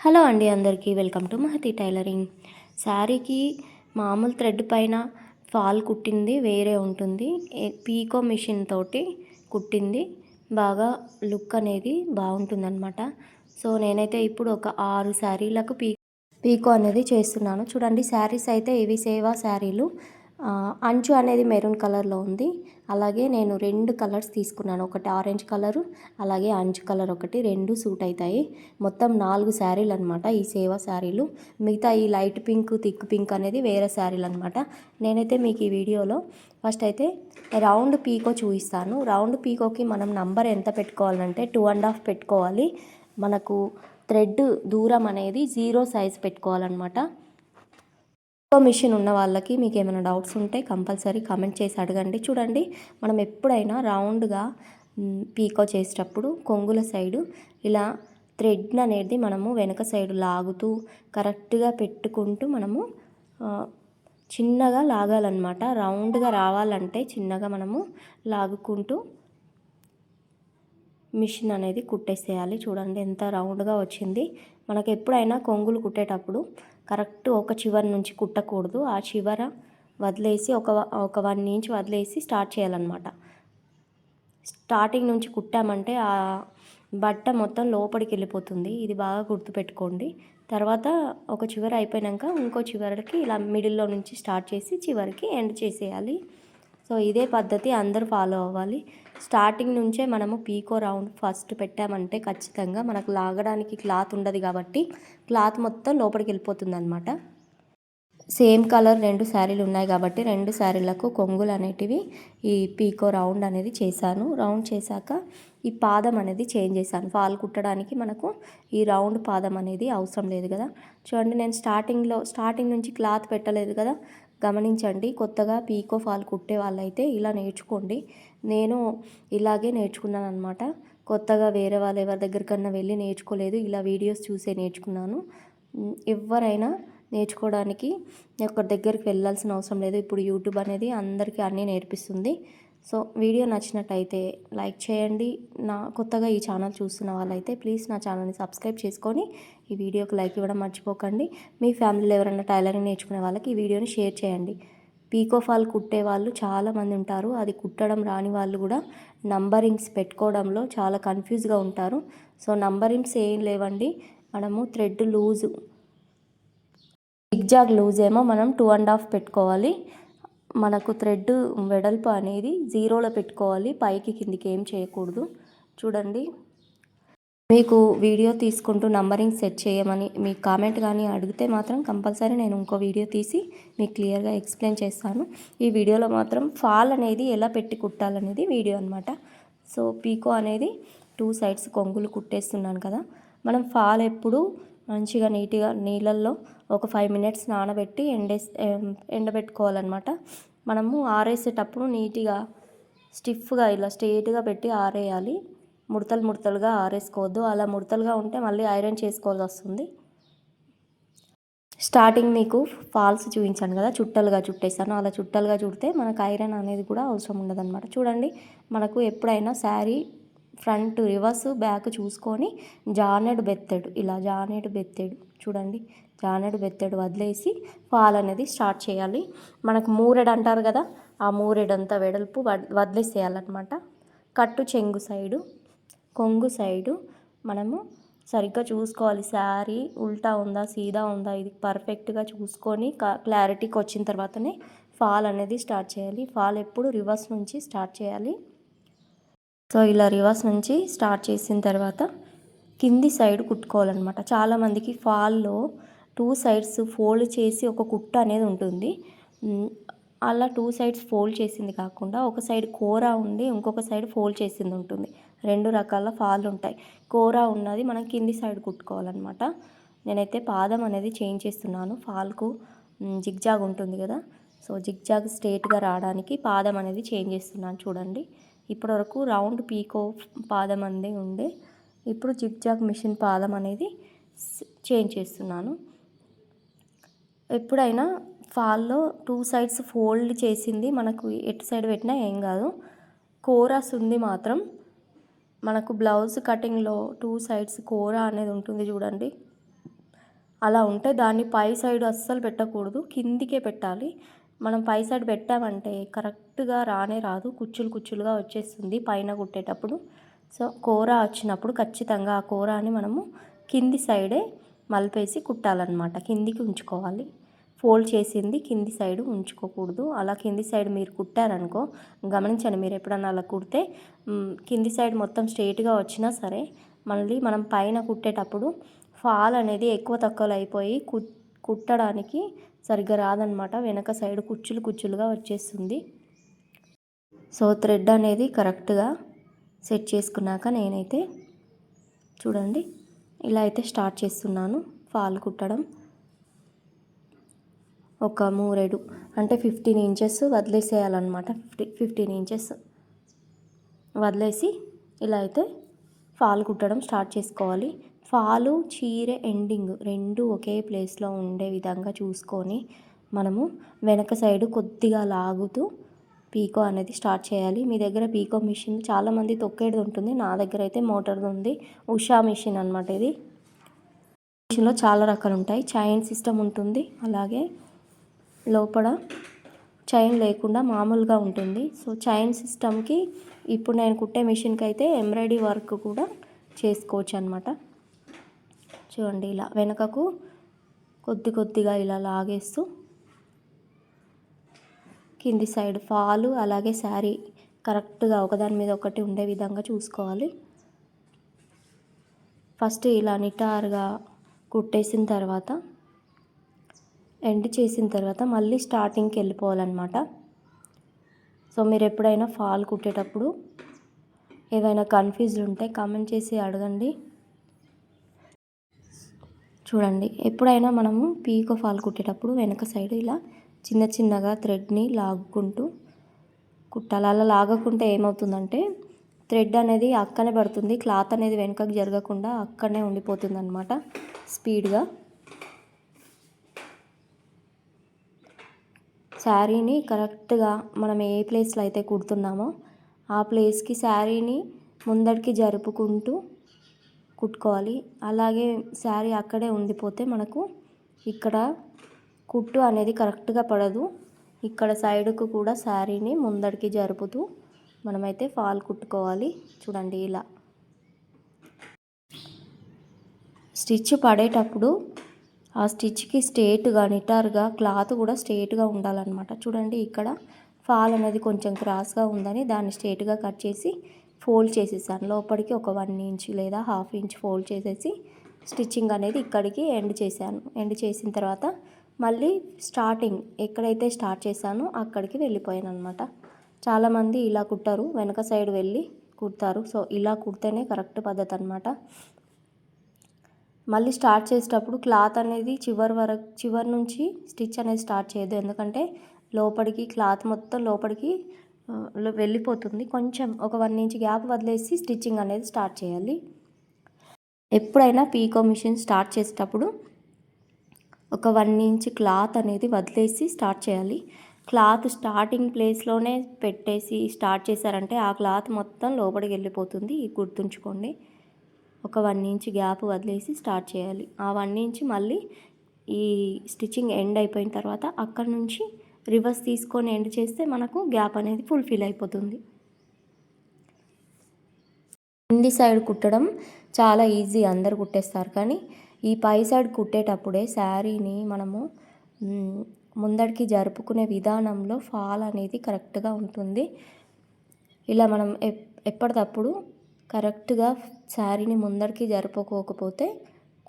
Hello అండి అందరికీ welcome to Mahathi tailoring. శారీకి మామూలు థ్రెడ్ పైన ఫాల్ కుట్టింది వేరే ఉంటుంది. పీకో మిషన్ తోటి కుట్టింది. బాగా లుక్ అనేది బాగుంటుందన్నమాట. సో నేనైతే ఇప్పుడు ఒక ఆరు శారీలకు పీ పీకో అనేది చేస్తున్నాను. చూడండి శారీస్ అయితే ఇవి సేవా శారీలు. అంచు అనేది మెరూన్ కలర్లో ఉంది. అలాగే నేను రెండు కలర్స్ తీసుకున్నాను. ఒకటి ఆరెంజ్ కలరు అలాగే అంచు కలర్ ఒకటి. రెండు సూట్ అవుతాయి మొత్తం నాలుగు శారీలు అనమాట ఈ సేవా శారీలు. మిగతా ఈ లైట్ పింక్ థిక్ పింక్ అనేది వేరే శారీలు అనమాట నేనైతే మీకు ఈ వీడియోలో ఫస్ట్ అయితే రౌండ్ పీకో చూపిస్తాను. రౌండ్ పీకోకి మనం నంబర్ ఎంత పెట్టుకోవాలంటే టూ అండ్ హాఫ్ పెట్టుకోవాలి. మనకు థ్రెడ్ దూరం అనేది జీరో సైజ్ పెట్టుకోవాలన్నమాట. సో మిషన్ ఉన్న వాళ్ళకి మీకు ఏమైనా డౌట్స్ ఉంటే కంపల్సరీ కమెంట్ చేసి అడగండి. చూడండి మనం ఎప్పుడైనా రౌండ్గా పీకో చేసేటప్పుడు కొంగుల సైడు ఇలా థ్రెడ్ అనేది మనము వెనక సైడు లాగుతూ కరెక్ట్గా పెట్టుకుంటూ మనము చిన్నగా లాగాలన్నమాట. రౌండ్గా రావాలంటే చిన్నగా మనము లాగుకుంటూ మిషన్ అనేది కుట్టేసేయాలి. చూడండి ఎంత రౌండ్గా వచ్చింది. మనకు ఎప్పుడైనా కొంగులు కుట్టేటప్పుడు కరెక్ట్ ఒక చివరి నుంచి కుట్టకూడదు. ఆ చివర వదిలేసి ఒక ఒక వన్ ఇంచ్ వదిలేసి స్టార్ట్ చేయాలన్నమాట. స్టార్టింగ్ నుంచి కుట్టామంటే ఆ బట్ట మొత్తం లోపలికి వెళ్ళిపోతుంది. ఇది బాగా గుర్తుపెట్టుకోండి. తర్వాత ఒక చివర అయిపోయాక ఇంకో చివరికి ఇలా మిడిల్లో నుంచి స్టార్ట్ చేసి చివరికి ఎండ్ చేసేయాలి. సో ఇదే పద్ధతి అందరూ ఫాలో అవ్వాలి. స్టార్టింగ్ నుంచే మనము పీకో రౌండ్ ఫస్ట్ పెట్టామంటే ఖచ్చితంగా మనకు లాగడానికి క్లాత్ ఉండదు కాబట్టి క్లాత్ మొత్తం లోపలికి వెళ్ళిపోతుంది అనమాట సేమ్ కలర్ రెండు శారీలు ఉన్నాయి కాబట్టి రెండు శారీలకు కొంగులు అనేటివి ఈ పీకో రౌండ్ అనేది చేశాను. రౌండ్ చేశాక ఈ పాదం అనేది చేంజ్ చేశాను. ఫాల్ కుట్టడానికి మనకు ఈ రౌండ్ పాదం అనేది అవసరం లేదు కదా. చూడండి నేను స్టార్టింగ్లో స్టార్టింగ్ నుంచి క్లాత్ పెట్టలేదు కదా. గమనించండి. కొత్తగా పీకో ఫాల్ కుట్టే వాళ్ళైతే ఇలా నేర్చుకోండి. నేను ఇలాగే నేర్చుకున్నాను అనమాట కొత్తగా వేరే వాళ్ళు ఎవరి దగ్గరికన్నా వెళ్ళి నేర్చుకోలేదు. ఇలా వీడియోస్ చూసే నేర్చుకున్నాను. ఎవరైనా నేర్చుకోవడానికి ఒకరి దగ్గరికి వెళ్ళాల్సిన అవసరం లేదు. ఇప్పుడు యూట్యూబ్ అనేది అందరికీ అన్నీ నేర్పిస్తుంది. సో వీడియో నచ్చినట్టయితే లైక్ చేయండి. నా కొత్తగా ఈ ఛానల్ చూస్తున్న వాళ్ళైతే ప్లీజ్ నా ఛానల్ని సబ్స్క్రైబ్ చేసుకొని ఈ వీడియోకి లైక్ ఇవ్వడం మర్చిపోకండి. మీ ఫ్యామిలీలో ఎవరైనా టైలరింగ్ నేర్చుకునే వాళ్ళకి ఈ వీడియోని షేర్ చేయండి. పీకో ఫాల్ కుట్టే వాళ్ళు చాలామంది ఉంటారు. అది కుట్టడం రాని వాళ్ళు కూడా నంబరింగ్స్ పెట్టుకోవడంలో చాలా కన్ఫ్యూజ్గా ఉంటారు. సో నంబరింగ్స్ ఏం లేవండి. మనము థ్రెడ్ లూజు జిగ్జాగ్ లూజ్ ఏమో మనం టూ అండ్ హాఫ్ పెట్టుకోవాలి. మనకు థ్రెడ్ వెడల్పు అనేది జీరోలో పెట్టుకోవాలి. పైకి కిందికి ఏం చేయకూడదు. చూడండి. మీకు వీడియో తీసుకుంటూ నంబరింగ్ సెట్ చేయమని మీ కామెంట్ కానీ అడిగితే మాత్రం కంపల్సరీ నేను ఇంకో వీడియో తీసి మీకు క్లియర్గా ఎక్స్ప్లెయిన్ చేస్తాను. ఈ వీడియోలో మాత్రం ఫాల్ అనేది ఎలా పెట్టి కుట్టాలనేది వీడియో అనమాట సో పీకో అనేది టూ సైడ్స్ కొంగులు కుట్టేస్తున్నాను కదా. మనం ఫాల్ ఎప్పుడు మంచిగా నీట్గా నీళ్ళల్లో ఒక ఫైవ్ మినిట్స్ నానబెట్టి ఎండేసి ఎండబెట్టుకోవాలన్నమాట. మనము ఆరేసేటప్పుడు నీట్గా స్టిఫ్గా ఇలా స్ట్రేట్గా పెట్టి ఆరేయాలి. ముడతలు ముడతలుగా ఆరేసుకోవద్దు. అలా ముడతలుగా ఉంటే మళ్ళీ ఐరన్ చేసుకోవాల్సి వస్తుంది. స్టార్టింగ్ మీకు ఫాల్స్ చూపించాను కదా చుట్టలుగా చుట్టేసాను. అలా చుట్టలుగా చుడితే మనకు ఐరన్ అనేది కూడా అవసరం ఉండదన్నమాట. చూడండి మనకు ఎప్పుడైనా శారీ ఫ్రంట్ రివర్స్ బ్యాక్ చూసుకొని జానెడు బెత్తాడు. ఇలా జానెడు బెత్తాడు. చూడండి. జానెడు బెత్తాడు వదిలేసి ఫాల్ అనేది స్టార్ట్ చేయాలి. మనకు మూరెడు అంటారు కదా ఆ మూరెడంతా వెడల్పు వదిలేసేయాలన్నమాట. కట్టు చెంగు సైడు కొంగు సైడు మనము సరిగ్గా చూసుకోవాలి. శారీ ఉల్టా ఉందా సీదా ఉందా ఇది పర్ఫెక్ట్గా చూసుకొని క్లారిటీకి వచ్చిన తర్వాతనే ఫాల్ అనేది స్టార్ట్ చేయాలి. ఫాల్ ఎప్పుడు రివర్స్ నుంచి స్టార్ట్ చేయాలి. సో ఇలా రివర్స్ నుంచి స్టార్ట్ చేసిన తర్వాత కింది సైడ్ కుట్టుకోవాలన్నమాట. చాలామందికి ఫాల్లో టూ సైడ్స్ ఫోల్డ్ చేసి ఒక కుట్ట అనేది ఉంటుంది. అలా టూ సైడ్స్ ఫోల్డ్ చేసింది కాకుండా ఒక సైడ్ కూర ఉండి ఇంకొక సైడ్ ఫోల్డ్ చేసింది ఉంటుంది. రెండు రకాల ఫాల్ ఉంటాయి. కూర ఉన్నది మనం కింది సైడ్ కుట్టుకోవాలన్నమాట. నేనైతే పాదం అనేది చేంజ్ చేస్తున్నాను. ఫాల్కు జిగ్జాగ్ ఉంటుంది కదా. సో జిగ్జాగ్ స్ట్రేట్గా రావడానికి పాదం అనేది చేంజ్ చేస్తున్నాను. చూడండి. ఇప్పటివరకు రౌండ్ పీకో పాదం అనేది ఉండే. ఇప్పుడు జిగ్జాగ్ మిషన్ పాదం అనేది చేంజ్ చేస్తున్నాను. ఎప్పుడైనా ఫాల్లో టూ సైడ్స్ ఫోల్డ్ చేసింది మనకు ఎటు సైడ్ పెట్టినా ఏం కాదు. కోరాస్ ఉంది మాత్రం మనకు బ్లౌజ్ కటింగ్లో టూ సైడ్స్ కోర అనేది ఉంటుంది చూడండి. అలా ఉంటే దాన్ని పై సైడ్ అస్సలు పెట్టకూడదు కిందికే పెట్టాలి. మనం పై సైడ్ పెట్టామంటే కరెక్ట్గా రానే రాదు. కుచ్చులు కుచ్చులుగా వచ్చేస్తుంది పైన కుట్టేటప్పుడు. సో కూర వచ్చినప్పుడు ఖచ్చితంగా ఆ కూరని మనము కింది సైడే మలిపేసి కుట్టాలన్నమాట. కిందికి ఉంచుకోవాలి. ఫోల్డ్ చేసింది కింది సైడ్ ఉంచుకోకూడదు. అలా కింది సైడ్ మీరు కుట్టారనుకో గమనించండి మీరు ఎప్పుడన్నా అలా కుడితే కింది సైడ్ మొత్తం స్ట్రైట్గా వచ్చినా సరే మళ్ళీ మనం పైన కుట్టేటప్పుడు ఫాల్ అనేది ఎక్కువ తక్కువలు అయిపోయి కుట్టడానికి సరిగ్గా రాదనమాట వెనక సైడ్ కుచ్చులు కుచ్చులుగా వచ్చేస్తుంది. సో థ్రెడ్ అనేది కరెక్ట్గా సెట్ చేసుకున్నాక నేనైతే చూడండి ఇలా అయితే స్టార్ట్ చేస్తున్నాను ఫాల్ కుట్టడం. ఒక మూరెడు అంటే ఫిఫ్టీన్ ఇంచెస్ వదిలేసేయాలన్నమాట. ఫిఫ్టీ ఫిఫ్టీన్ ఇంచెస్ వదిలేసి ఇలా అయితే ఫాల్ కుట్టడం స్టార్ట్ చేసుకోవాలి. ఫాలు చీర ఎండింగ్ రెండు ఒకే ప్లేస్లో ఉండే విధంగా చూసుకొని మనము వెనక సైడు కొద్దిగా లాగుతూ పీకో అనేది స్టార్ట్ చేయాలి. మీ దగ్గర పీకో మిషన్ చాలామంది తొక్కేది ఉంటుంది. నా దగ్గర అయితే మోటార్ది ఉంది. ఉషా మిషన్ అనమాట ఇది. మిషన్లో చాలా రకాలు ఉంటాయి. చైన్ సిస్టమ్ ఉంటుంది. అలాగే లోపల చైన్ లేకుండా మామూలుగా ఉంటుంది. సో చైన్ సిస్టమ్కి ఇప్పుడు నేను కుట్టే మిషన్కి అయితే ఎంబ్రాయిడరీ వర్క్ కూడా చేసుకోవచ్చు అనమాట చూడండి ఇలా వెనకకు కొద్ది కొద్దిగా ఇలా లాగేస్తూ కింది సైడ్ ఫాలు అలాగే శారీ కరెక్ట్గా ఒకదాని మీద ఒకటి ఉండే విధంగా చూసుకోవాలి. ఫస్ట్ ఇలా నిటారుగా కుట్టేసిన తర్వాత ఎండ్ చేసిన తర్వాత మళ్ళీ స్టార్టింగ్కి వెళ్ళిపోవాలన్నమాట. సో మీరు ఎప్పుడైనా ఫాల్ కుట్టేటప్పుడు ఏదైనా కన్ఫ్యూజ్డ్ ఉంటే కామెంట్ చేసి అడగండి. చూడండి ఎప్పుడైనా మనము పీకో ఫాల్ కుట్టేటప్పుడు వెనక సైడ్ ఇలా చిన్న చిన్నగా థ్రెడ్ని లాగుకుంటూ కుట్టాలి. అలా లాగకుంటే ఏమవుతుందంటే థ్రెడ్ అనేది అక్కనే పడుతుంది క్లాత్ అనేది వెనుకకు జరగకుండా అక్కడనే ఉండిపోతుంది అనమాట స్పీడ్గా. శారీని కరెక్ట్గా మనం ఏ ప్లేస్లో అయితే కుడుతున్నామో ఆ ప్లేస్కి శారీని ముందడికి జరుపుకుంటూ కుట్టుకోవాలి. అలాగే శారీ అక్కడే ఉండిపోతే మనకు ఇక్కడ కుట్టు అనేది కరెక్ట్గా పడదు. ఇక్కడ సైడ్కు కూడా శారీని ముందడికి జరుపుతూ మనమైతే ఫాల్ కుట్టుకోవాలి. చూడండి ఇలా. స్టిచ్ పడేటప్పుడు ఆ స్టిచ్కి స్ట్రేట్గా నిటారుగా క్లాత్ కూడా స్ట్రేట్గా ఉండాలన్నమాట. చూడండి ఇక్కడ ఫాల్ అనేది కొంచెం క్రాస్గా ఉందని దాన్ని స్ట్రేట్గా కట్ చేసి ఫోల్డ్ చేసేసాను. లోపలికి ఒక వన్ ఇంచ్ లేదా హాఫ్ ఇంచ్ ఫోల్డ్ చేసేసి స్టిచ్చింగ్ అనేది ఇక్కడికి ఎండ్ చేశాను. ఎండ్ చేసిన తర్వాత మళ్ళీ స్టార్టింగ్ ఎక్కడైతే స్టార్ట్ చేశానో అక్కడికి వెళ్ళిపోయాను అనమాట చాలామంది ఇలా కుట్టారు వెనక సైడ్ వెళ్ళి కుడతారు. సో ఇలా కుడితేనే కరెక్ట్ పద్ధతి అనమాట మళ్ళీ స్టార్ట్ చేసేటప్పుడు క్లాత్ అనేది చివరి వరకు చివరి నుంచి స్టిచ్ అనేది స్టార్ట్ చేయదు. ఎందుకంటే లోపలికి క్లాత్ మొత్తం లోపలికి వెళ్ళిపోతుంది. కొంచెం ఒక వన్ ఇంచ్ గ్యాప్ వదిలేసి స్టిచ్చింగ్ అనేది స్టార్ట్ చేయాలి. ఎప్పుడైనా పీకో మిషన్ స్టార్ట్ చేసేటప్పుడు ఒక వన్ ఇంచ్ క్లాత్ అనేది వదిలేసి స్టార్ట్ చేయాలి. క్లాత్ స్టార్టింగ్ ప్లేస్లోనే పెట్టేసి స్టార్ట్ చేశారంటే ఆ క్లాత్ మొత్తం లోపలికి వెళ్ళిపోతుంది. గుర్తుంచుకోండి. ఒక వన్ ఇంచ్ గ్యాప్ వదిలేసి స్టార్ట్ చేయాలి. ఆ వన్ ఇంచ్ మళ్ళీ ఈ స్టిచ్చింగ్ ఎండ్ అయిపోయిన తర్వాత అక్కడ నుంచి రివర్స్ తీసుకొని ఎండ్ చేస్తే మనకు గ్యాప్ అనేది ఫుల్ఫిల్ అయిపోతుంది. కింది సైడ్ కుట్టడం చాలా ఈజీ అందరు కుట్టేస్తారు. కానీ ఈ పై సైడ్ కుట్టేటప్పుడే శారీని మనము ముందడికి జరుపుకునే విధానంలో ఫాల్ అనేది కరెక్ట్గా ఉంటుంది. ఇలా మనం ఎప్పటికప్పుడు కరెక్ట్గా శారీని ముందడికి జరుపుకోకపోతే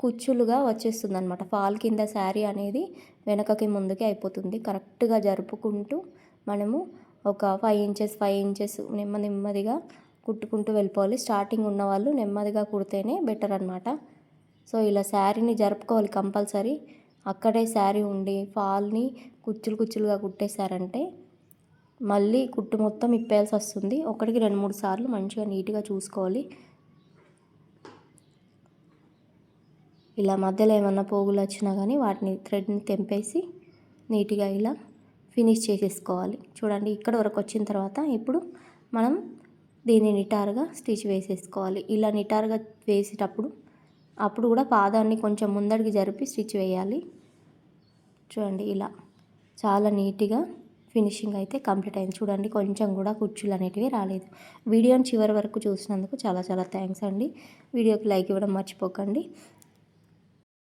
కుచ్చులుగా వచ్చేస్తుంది అనమాట ఫాల్ కింద శారీ అనేది వెనకకి ముందుకి అయిపోతుంది. కరెక్ట్గా జరుపుకుంటూ మనము ఒక ఫైవ్ ఇంచెస్ ఫైవ్ ఇంచెస్ నెమ్మది నెమ్మదిగా కుట్టుకుంటూ వెళ్ళిపోవాలి. స్టార్టింగ్ ఉన్నవాళ్ళు నెమ్మదిగా కుడితేనే బెటర్ అనమాట సో ఇలా శారీని జరుపుకోవాలి కంపల్సరీ. అక్కడే శారీ ఉండి ఫాల్ని కుచ్చులు కుచ్చులుగా కుట్టేశారంటే మళ్ళీ కుట్టు మొత్తం ఇప్పేయాల్సి వస్తుంది. ఒకటికి రెండు మూడు సార్లు మంచిగా నీట్గా చూసుకోవాలి. ఇలా మధ్యలో ఏమన్నా పోగులు వచ్చినా కానీ వాటిని థ్రెడ్ని తెంపేసి నీట్గా ఇలా ఫినిష్ చేసేసుకోవాలి. చూడండి ఇక్కడ వరకు వచ్చిన తర్వాత ఇప్పుడు మనం దీన్ని నిటారుగా స్టిచ్ వేసేసుకోవాలి. ఇలా నిటారుగా వేసేటప్పుడు అప్పుడు కూడా పాదాన్ని కొంచెం ముందడికి జరిపి స్టిచ్ వేయాలి. చూడండి ఇలా చాలా నీట్గా ఫినిషింగ్ అయితే కంప్లీట్ అయింది. చూడండి కొంచెం కూడా కుర్చీలు అనేటివి రాలేదు. వీడియోని చివరి వరకు చూసినందుకు చాలా చాలా థ్యాంక్స్ అండి. వీడియోకి లైక్ ఇవ్వడం మర్చిపోకండి.